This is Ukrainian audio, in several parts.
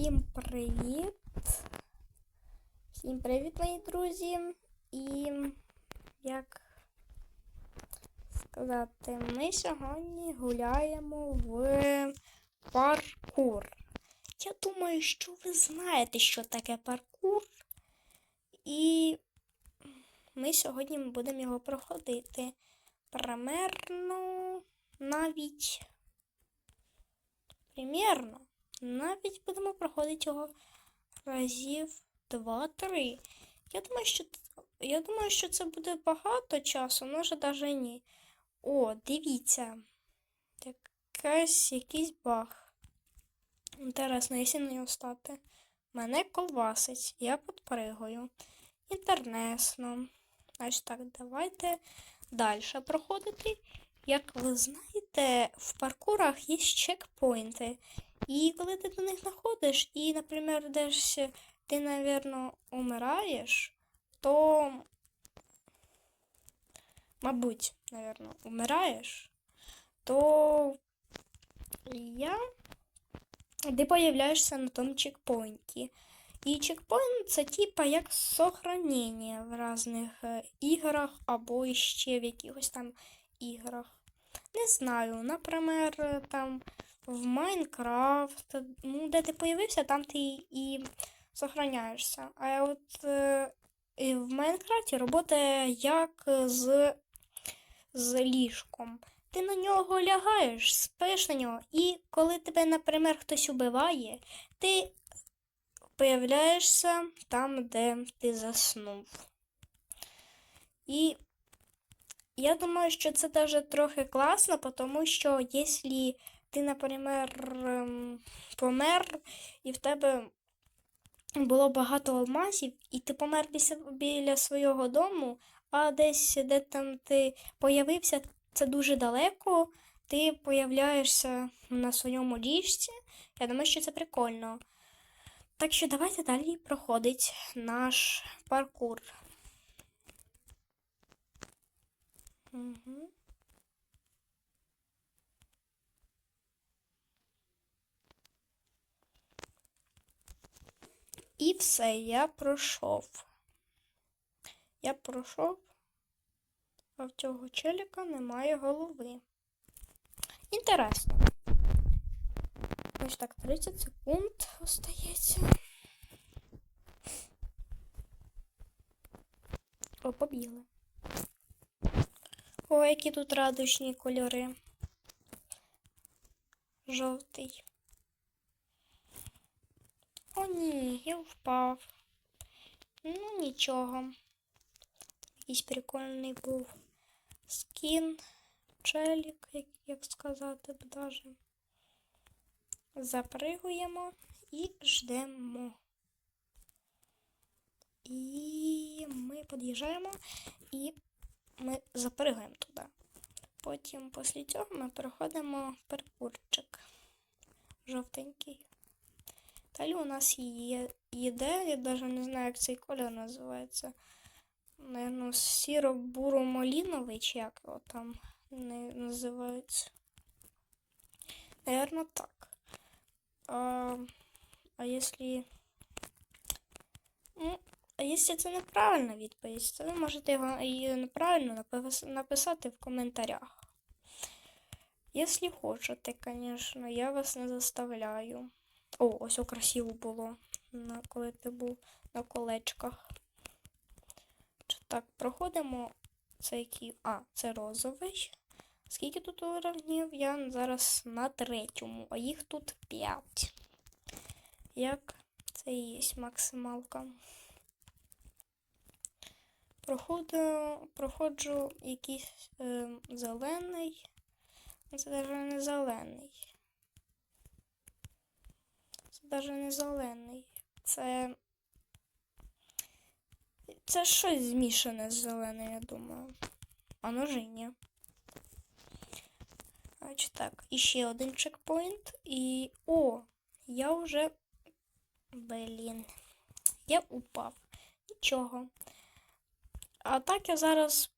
Всім привіт! Всім привіт, мої друзі! І як сказати, ми сьогодні гуляємо в паркур. Я думаю, що ви знаєте, що таке паркур. І ми сьогодні будемо його проходити. Примерно навіть. Примерно. Навіть будемо проходити його разів 2-3. Я думаю, що я думаю, що це буде багато часу, може навіть ні. О, дивіться. Якась якийсь баг. Інтересно, якщо на нього стати. Мене колбасить, я підпригую. Інтересно. Значить так, давайте далі проходити. Як ви знаєте, в паркурах є чекпоінти. І коли ти до них знаходиш, і, наприклад, десь ти, напевно, умираєш, то, мабуть, напевно, умираєш, то я ти появляєшся на тому чекпоінті. І чекпоінт це типа як сохранення в різних е, іграх або ще в якихось там іграх. Не знаю, наприклад, там в Майнкрафт, ну, де ти появився, там ти і сохраняєшся. А от е, і в Майнкрафті працює як з, з ліжком. Ти на нього лягаєш, спиш на нього, і коли тебе, наприклад, хтось убиває, ти появляєшся там, де ти заснув. І я думаю, що це даже трохи класно, тому що якщо ти, наприклад, ем, помер, і в тебе було багато алмазів, і ти помер біля свого дому, а десь, де там ти появився, це дуже далеко, ти появляєшся на своєму ліжці. Я думаю, що це прикольно. Так що давайте далі проходить наш паркур. Угу. І все, я пройшов. Я пройшов, а в цього челіка немає голови. Інтересно. Ось так, 30 секунд остається. О, побігли. Які тут радужні кольори. Жовтий. О, ні, я впав. Ну, нічого. Якийсь прикольний був скін, челік, як, як сказати б даже. Запригуємо і ждемо. І ми під'їжджаємо і ми запригуємо туди. Потім після цього ми проходимо паркурчик жовтенький. Далі у нас є їде, я навіть не знаю, як цей кольор називається. Наверно, сіро-буро-маліновий, чи як його там не називається. Наверно, так. А, а якщо... А якщо це неправильна відповідь, то ви можете його її неправильно написати в коментарях. Якщо хочете, звісно, я вас не заставляю. О, ось о, красиво було, коли ти був на колечках. Так, проходимо це який. А, це розовий. Скільки тут уровнів? Я зараз на третьому, а їх тут 5. Як це і є максималка. Проходу, проходжу якийсь е, зелений. Це навіть не зелений. Це навіть не зелений. Це. Це щось змішане з зеленим, я думаю. А може ні. Значить так, і ще один чекпоінт. І... О! Я вже. Блін. Я упав. Нічого. А так я зараз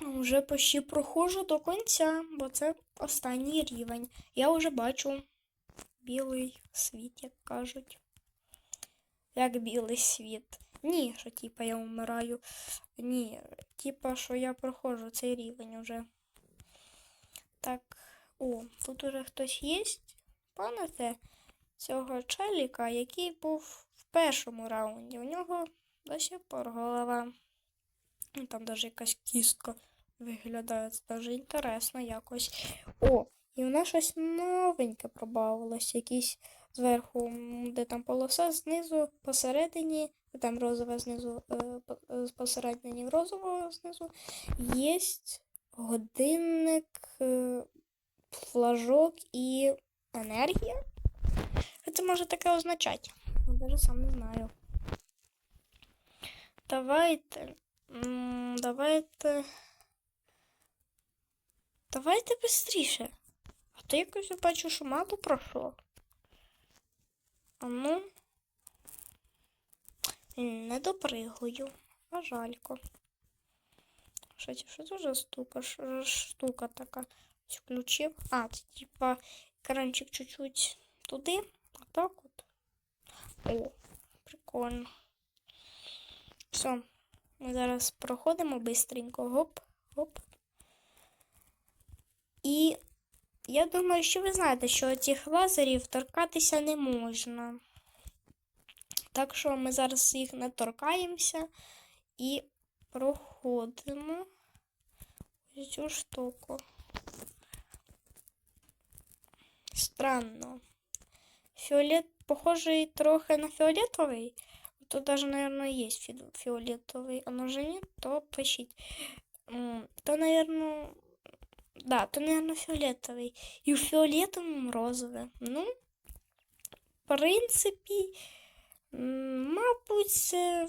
вже почти проходжу до кінця, бо це останній рівень. Я вже бачу білий світ, як кажуть. Як білий світ. Ні, що типа я вмираю. Ні, типа, що я проходжу цей рівень уже. Так, о, тут уже хтось є. Пам'ятаєте цього челіка, який був в першому раунді. У нього до сих пор голова. Ну, Там навіть якась кістка виглядає. Це дуже інтересно якось. О, і нас щось новеньке пробавилось. Якийсь зверху, де там полоса, знизу, посередині, там розове знизу, е, е, посередині розового знизу. Є годинник, е, флажок і енергія. Це може таке означати? Я навіть сам не знаю. Давайте. Давайте. Давайте швидше. А то якось я бачу, що мало пройшло. А ну. Не допригую. А жалько. Що що це за штука? Що штука така? Включив. А, це типа екранчик чуть-чуть туди. А так от. О, прикольно. Все. Ми зараз проходимо бистренько. Гоп, гоп. І я думаю, що ви знаєте, що цих лазерів торкатися не можна. Так що ми зараз їх не торкаємося і проходимо ось цю штуку. Странно. Фіолет похожий трохи на фіолетовий. Тут даже, наверное, есть фи- фиолетовый. А може ні, то. М, То, наверное, да, то, наверное, фіолетовий. І в фіолетовому розове. Ну, в принципі, мабуть, е,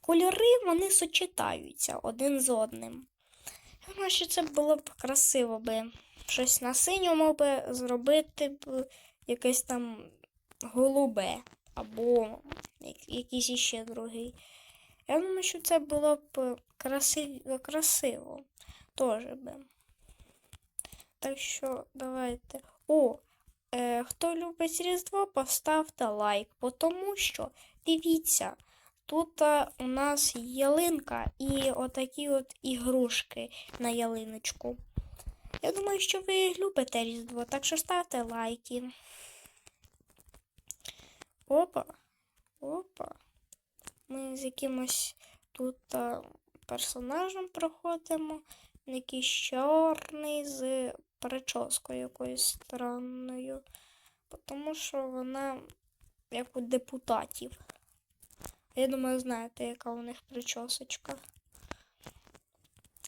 кольори вони сочетаються один з одним. Я думаю, що це було б красиво би. Щось на синьому би зробити б якесь там голубе або якийсь іще другий. Я думаю, що це було б красиво, красиво. Теж би. Так що давайте. О, е, хто любить Різдво, поставте лайк, бо тому що дивіться, тут а, у нас ялинка і отакі от ігрушки на ялиночку. Я думаю, що ви любите Різдво, так що ставте лайки. Опа. Опа. Ми з якимось тут а, персонажем проходимо. Якийсь чорний з прическою якоюсь странною. Тому що вона як у депутатів. Я думаю, знаєте, яка у них причосочка.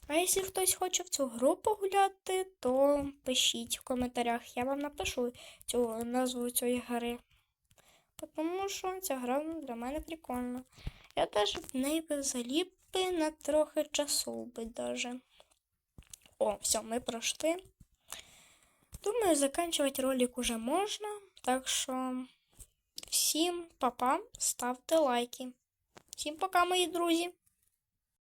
А якщо хтось хоче в цю гру погуляти, то пишіть в коментарях. Я вам напишу цю назву цієї гри. Тому що ця гра для мене прикольна. Я теж в неї би заліп би на трохи часу би даже. О, все, ми пройшли. Думаю, закінчувати ролик уже можна. Так що всім па-па, ставте лайки. Всім пока, мої друзі!